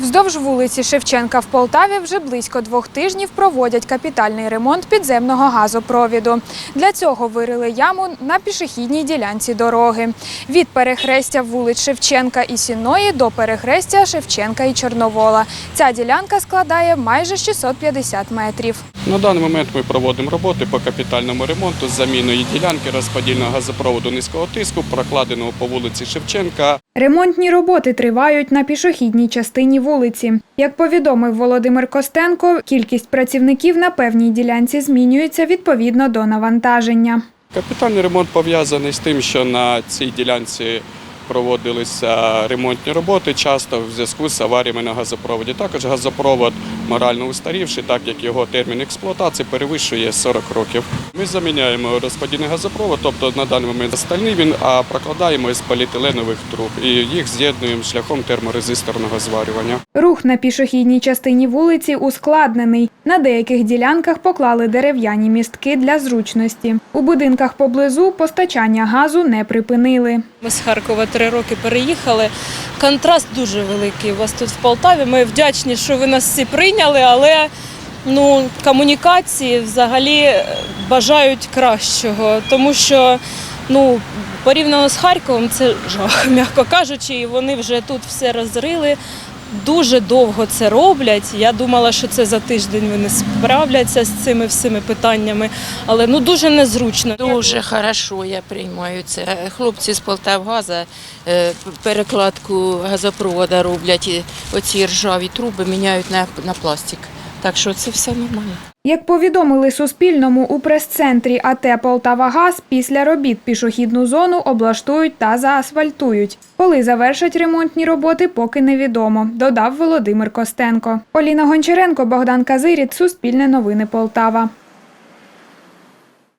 Вздовж вулиці Шевченка в Полтаві вже близько двох тижнів проводять капітальний ремонт підземного газопровіду. Для цього вирили яму на пішохідній ділянці дороги. Від перехрестя вулиць Шевченка і Сіної до перехрестя Шевченка і Чорновола. Ця ділянка складає майже 650 метрів. На даний момент ми проводимо роботи по капітальному ремонту з заміною ділянки розподільного газопроводу низького тиску, прокладеного по вулиці Шевченка. Ремонтні роботи тривають на пішохідній частині вулиці. Як повідомив Володимир Костенко, кількість працівників на певній ділянці змінюється відповідно до навантаження. Капітальний ремонт пов'язаний з тим, що на цій ділянці проводилися ремонтні роботи часто в зв'язку з аваріями на газопроводі. Також газопровод морально устарівший, так як його термін експлуатації перевищує 40 років. Ми заміняємо розподільний газопровод, тобто на даний момент стальний він, а прокладаємо із поліетиленових труб і їх з'єднуємо шляхом терморезисторного зварювання. Рух на пішохідній частині вулиці ускладнений. На деяких ділянках поклали дерев'яні містки для зручності. У будинках поблизу постачання газу не припинили. Ми з Харкова три роки переїхали. Контраст дуже великий у вас тут в Полтаві. Ми вдячні, що ви нас всі прийняли, але ну, комунікації взагалі е, бажають кращого, тому що ну, порівняно з Харковом це жах, м'яко кажучи, і вони вже тут все розрили. Дуже довго це роблять. Я думала, що це за тиждень вони справляться з цими всіми питаннями, але ну дуже незручно. Дуже хорошо я приймаю це. Хлопці з Полтавгаза е, перекладку газопровода роблять, оці ржаві труби міняють на, на пластик. Так що це все нормально. Як повідомили Суспільному у прес-центрі АТ «Полтавагаз», після робіт пішохідну зону облаштують та заасфальтують. Коли завершать ремонтні роботи, поки невідомо, додав Володимир Костенко. Оліна Гончаренко, Богдан Казиріт, Суспільне новини Полтава.